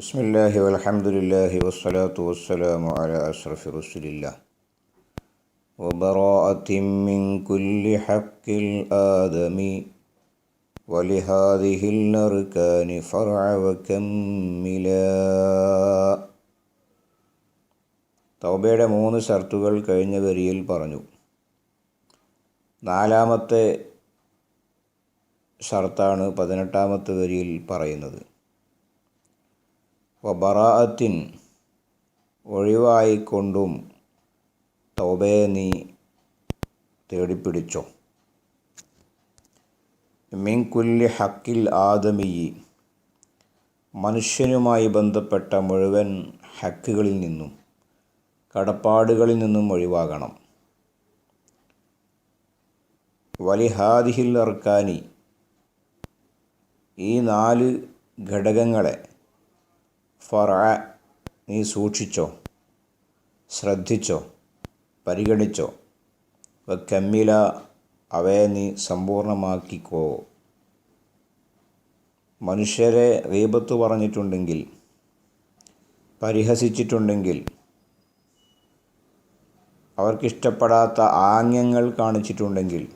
بسم الله والحمد لله والصلاة والسلام على أشرف رسول الله وبراءة من كل حق الآدم ولهذه الأركان فرع وكملا തൗബയുടെ മൂന്ന് ഷർത്തുകൾ കഴിഞ്ഞ വരിയിൽ പറഞ്ഞു നാലാമത്തെ ഷർത്താണ് പതിനെട്ടാമത്തെ വരിയിൽ പറയുന്നത് വബറാഅത്തിൻ ഒഴിവായിക്കൊണ്ടും തൗബയെ നീ തേടിപ്പിടിച്ചോ. മിൻ കുല്ലി ഹക്കിൽ ആദമിയി മനുഷ്യനുമായി ബന്ധപ്പെട്ട മുഴുവൻ ഹക്കുകളിൽ നിന്നും കടപ്പാടുകളിൽ നിന്നും ഒഴിവാകണം. വലിഹാദിഹിൽ അർക്കാനി ഈ നാല് ഘടകങ്ങളെ ഫറ നീ സൂക്ഷിച്ചോ ശ്രദ്ധിച്ചോ പരിഗണിച്ചോ. കമ്മില അവയെ നീ സമ്പൂർണമാക്കിക്കോ. മനുഷ്യരെ റീപത്ത് പറഞ്ഞിട്ടുണ്ടെങ്കിൽ പരിഹസിച്ചിട്ടുണ്ടെങ്കിൽ അവർക്കിഷ്ടപ്പെടാത്ത ആംഗ്യങ്ങൾ കാണിച്ചിട്ടുണ്ടെങ്കിൽ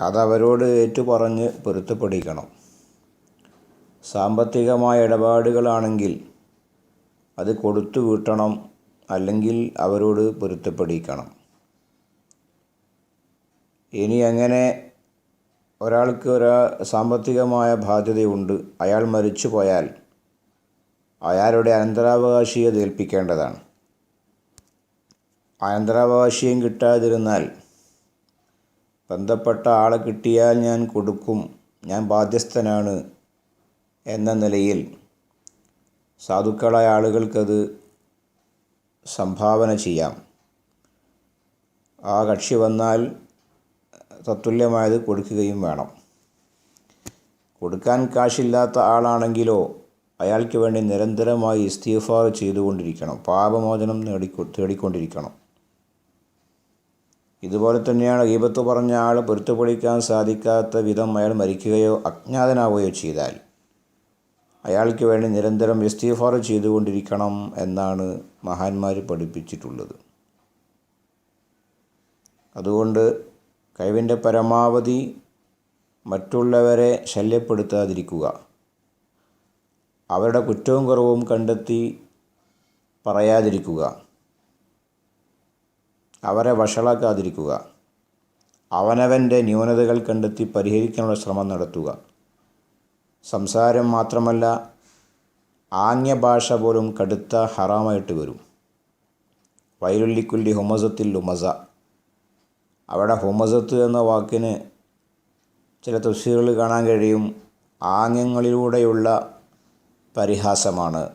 അതവരോട് ഏറ്റുപറഞ്ഞ് പൊരുത്തപ്പെടിക്കണം സാമ്പത്തികമായ ഇടപാടുകളാണെങ്കിൽ അത് കൊടുത്തു വീട്ടണം അല്ലെങ്കിൽ അവരോട് പൊരുത്തപ്പെടിക്കണം. ഇനി അങ്ങനെ ഒരാൾക്ക് ഒരാ സാമ്പത്തികമായ ബാധ്യതയുണ്ട് അയാൾ മരിച്ചു പോയാൽ അയാളുടെ അനന്തരാവകാശിയെ ഏൽപ്പിക്കേണ്ടതാണ്. അനന്തരാവകാശിയും കിട്ടാതിരുന്നാൽ ബന്ധപ്പെട്ട ആളെ കിട്ടിയാൽ ഞാൻ കൊടുക്കും ഞാൻ ബാധ്യസ്ഥനാണ് എന്ന നിലയിൽ സാധുക്കളായ ആളുകൾക്കത് സംഭാവന ചെയ്യാം. ആ കക്ഷി വന്നാൽ തത്തുല്യമായത് കൊടുക്കുകയും വേണം. കൊടുക്കാൻ കാശില്ലാത്ത ആളാണെങ്കിലോ അയാൾക്ക് വേണ്ടി നിരന്തരമായി ഇസ്തീഫാർ ചെയ്തുകൊണ്ടിരിക്കണം. പാപമോചനം നേടിക്കൊ തേടിക്കൊണ്ടിരിക്കണം. ഇതുപോലെ തന്നെയാണ് ഈപത്ത് പറഞ്ഞ ആൾ പൊരുത്തപ്പെടിക്കാൻ സാധിക്കാത്ത വിധം അയാൾ മരിക്കുകയോ അജ്ഞാതനാവുകയോ ചെയ്താൽ അയാൾക്ക് വേണ്ടി നിരന്തരം ഇസ്തീഫാർ ചെയ്തുകൊണ്ടിരിക്കണം എന്നാണ് മഹാന്മാർ പഠിപ്പിച്ചിട്ടുള്ളത്. അതുകൊണ്ട് കഴിവിന്റെ പരമാവധി മറ്റുള്ളവരെ ശല്യപ്പെടുത്താതിരിക്കുക. അവരുടെ കുറ്റവും കുറവും കണ്ടെത്തി പറയാതിരിക്കുക. അവരെ വഷളാക്കാതിരിക്കുക. അവനവന്റെ ന്യൂനതകൾ കണ്ടെത്തി പരിഹരിക്കാനുള്ള ശ്രമം നടത്തുക. സംസാരം മാത്രമല്ല ആംഗ്യഭാഷ പോലും കടുത്ത ഹറാമായിട്ട് വരും. വൈരുള്ളിക്കുല്ലി ഹുമസത്തിൽ ഉമസ അവിടെ ഹുമസത്ത് എന്ന വാക്കിന് ചില തഫ്സീറുകൾ കാണാൻ കഴിയും. ആംഗ്യങ്ങളിലൂടെയുള്ള പരിഹാസമാണ്.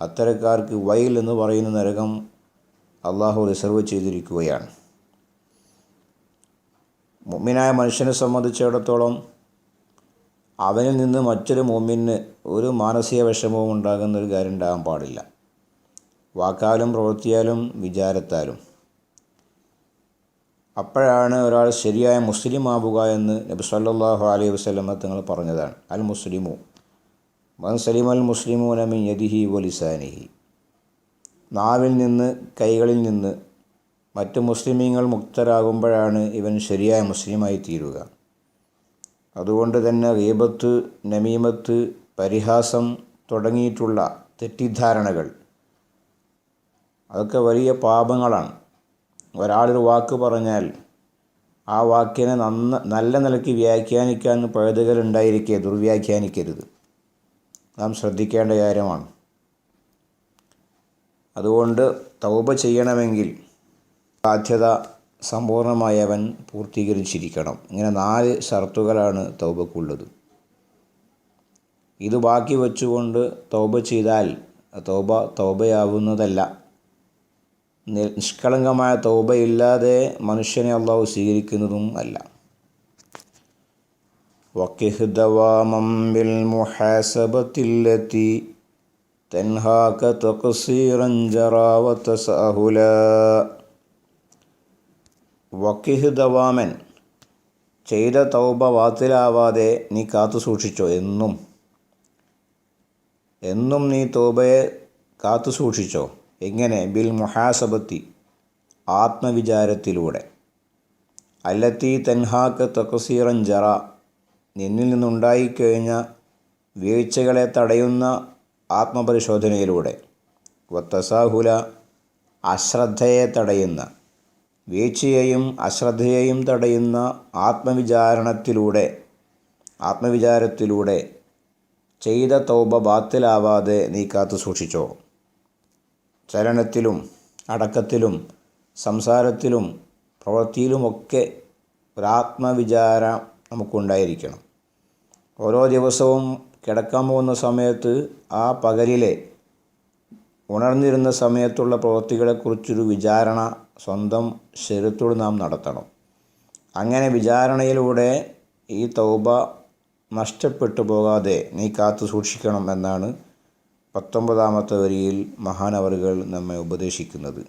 അത്തരക്കാർക്ക് വയൽ എന്ന് പറയുന്ന നരകം അള്ളാഹു റിസർവ് ചെയ്തിരിക്കുകയാണ്. മുമ്മിനായ മനുഷ്യനെ സംബന്ധിച്ചിടത്തോളം അവനിൽ നിന്ന് മറ്റൊരു മോമിന് ഒരു മാനസിക വിഷമവും ഉണ്ടാകുന്ന ഒരു കാര്യം ഉണ്ടാകാൻ പാടില്ല. വാക്കാലും പ്രവൃത്തിയാലും വിചാരത്താലും. അപ്പോഴാണ് ഒരാൾ ശരിയായ മുസ്ലിം ആവുക എന്ന് നബി സല്ലാഹു അലൈഹി വസ്ലമ തങ്ങൾ പറഞ്ഞതാണ്. അൽ മുസ്ലിമു മൻ സലിം അൽ മുസ്ലിമു നമിൻ യദിഹി വലിസാനിഹി നാവിൽ നിന്ന് കൈകളിൽ നിന്ന് മറ്റ് മുസ്ലിമീങ്ങൾ മുക്തരാകുമ്പോഴാണ് ഇവൻ ശരിയായ മുസ്ലിമായി തീരുക അതുകൊണ്ട് തന്നെ റീബത്ത് നമീമത്ത് പരിഹാസം തുടങ്ങിയിട്ടുള്ള തെറ്റിദ്ധാരണകൾ അതൊക്കെ വലിയ പാപങ്ങളാണ്. ഒരാളൊരു വാക്ക് പറഞ്ഞാൽ ആ വാക്കിനെ നന്ന നല്ല നിലയ്ക്ക് വ്യാഖ്യാനിക്കാൻ പഴുതുകളുണ്ടായിരിക്കെ ദുർവ്യാഖ്യാനിക്കരുത്. നാം ശ്രദ്ധിക്കേണ്ട കാര്യമാണ്. അതുകൊണ്ട് തൗബ ചെയ്യണമെങ്കിൽ ബാധ്യത സമ്പൂർണ്ണമായി അവൻ പൂർത്തീകരിച്ചിരിക്കണം ഇങ്ങനെ നാല് ഷർത്തുകളാണ് തൗബക്കുള്ളത് ഇത് ബാക്കി വെച്ചുകൊണ്ട് തൗബ ചെയ്താൽ തൗബ തൗബയാവുന്നതല്ല നിഷ്കളങ്കമായ തൗബയില്ലാതെ മനുഷ്യനെ അള്ളാഹു സ്വീകരിക്കുന്നതും അല്ല വക്കിഹ് ദവാമം ബിൽ മുഹാസബത്തില്ലെത്തി تنهاك تقصيرا جرى وتساهلا വക്കിഹ് ദവാമൻ ചെയ്ത തൗബ വാത്തിലാവാതെ നീ കാത്തു സൂക്ഷിച്ചോ? എന്നും. എന്നും നീ തോബയെ കാത്തു സൂക്ഷിച്ചോ? എങ്ങനെ? ബിൽ മുഹാസബത്തി ആത്മവിചാരത്തിലൂടെ. അല്ലത്തി തൻഹാക്ക് തക്കസീറൻ ജറ നിന്നിൽ നിന്നുണ്ടായിക്കഴിഞ്ഞ വീഴ്ചകളെ തടയുന്ന ആത്മപരിശോധനയിലൂടെ. വത്തസാഹുല അശ്രദ്ധയെ തടയുന്ന വീഴ്ചയെയും അശ്രദ്ധയെയും തടയുന്ന ആത്മവിചാരണത്തിലൂടെ ആത്മവിചാരത്തിലൂടെ ചെയ്ത തൗബ ബാത്തിലാവാതെ നീ കാത്തു സൂക്ഷിച്ചോ? ചലനത്തിലും അടക്കത്തിലും സംസാരത്തിലും പ്രവൃത്തിയിലുമൊക്കെ ഒരാത്മവിചാരം നമുക്കുണ്ടായിരിക്കണം. ഓരോ ദിവസവും കിടക്കാൻ പോകുന്ന സമയത്ത് ആ പകലിലെ ഉണർന്നിരുന്ന സമയത്തുള്ള പ്രവൃത്തികളെക്കുറിച്ചൊരു വിചാരണ സ്വന്തം ശരീരത്തോട് നാം നടത്തണം. അങ്ങനെ വിചാരണയിലൂടെ ഈ തൗബ നഷ്ടപ്പെട്ടു പോകാതെ നീ കാത്തു സൂക്ഷിക്കണം എന്നാണ് പത്തൊമ്പതാമത്തെ വരിയിൽ മഹാനവറുകൾ നമ്മെ ഉപദേശിക്കുന്നത്.